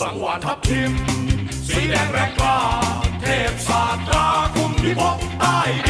สังวานทับทิม สีแดงแรงกล้า เทพศาสตราคุมพิภพใต้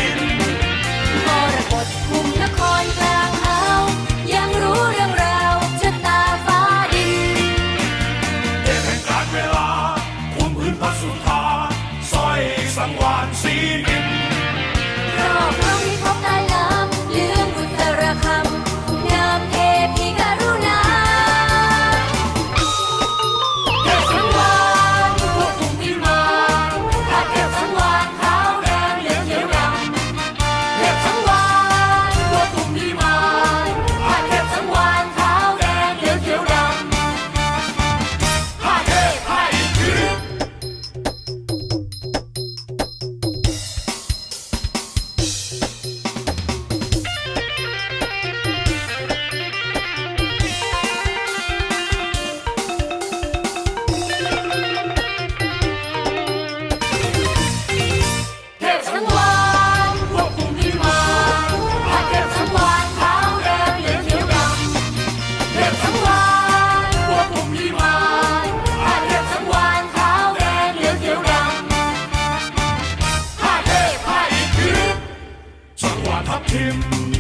Up a.